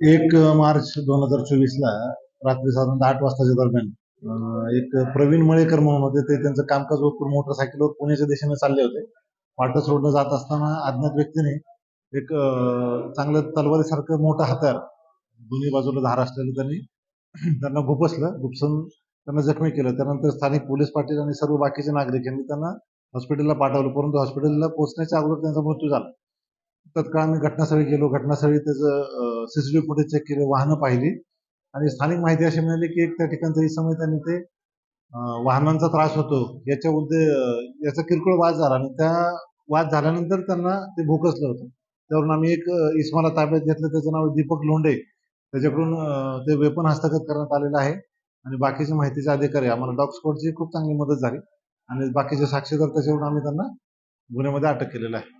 एक मार्च दोन हजार चोवीसला रात्री साधारणतः आठ वाजताच्या दरम्यान एक प्रवीण मळेकर म्हणून होते. ते त्यांचं कामकाज ओळखून मोटरसायकलवर पुण्याच्या दिशेने चालले होते. पाटस रोडनं जात असताना अज्ञात व्यक्तीने एक चांगलं तलवारीसारखं मोठं हत्यार दोन्ही बाजूला धार असलेलं त्यांनी त्यांना घुपसलं. घुपसून त्यांना जखमी केलं. त्यानंतर स्थानिक पोलीस पाटील आणि सर्व बाकीचे नागरिक यांनी त्यांना हॉस्पिटलला पाठवलं. परंतु हॉस्पिटलला पोहोचण्याच्या अगोदर त्यांचा मृत्यू झाला. तत्काळ आम्ही घटनास्थळी गेलो. घटनास्थळी त्याचं सीसीटीव्ही फुटेज चेक केले वाहनं पाहिली. आणि स्थानिक माहिती अशी मिळाली की एक त्या ठिकाणचा इसम आहे त्यांनी ते वाहनांचा त्रास होतो. याच्या उद्दे याचा किरकोळ वाद झाला आणि त्या वाद झाल्यानंतर त्यांना ते भोकसलं होतं. त्यावरून आम्ही एक इस्माला ताब्यात घेतलं. त्याचं नाव दीपक लोंढे. त्याच्याकडून ते वेपन हस्तगत करण्यात आलेलं आहे. आणि बाकीचे माहितीचे अधिकारी आम्हाला डॉग स्क्वॉडची खूप चांगली मदत झाली. आणि बाकीचे साक्षीदार त्याच्यावरून आम्ही त्यांना गुन्ह्यामध्ये अटक केलेलं आहे.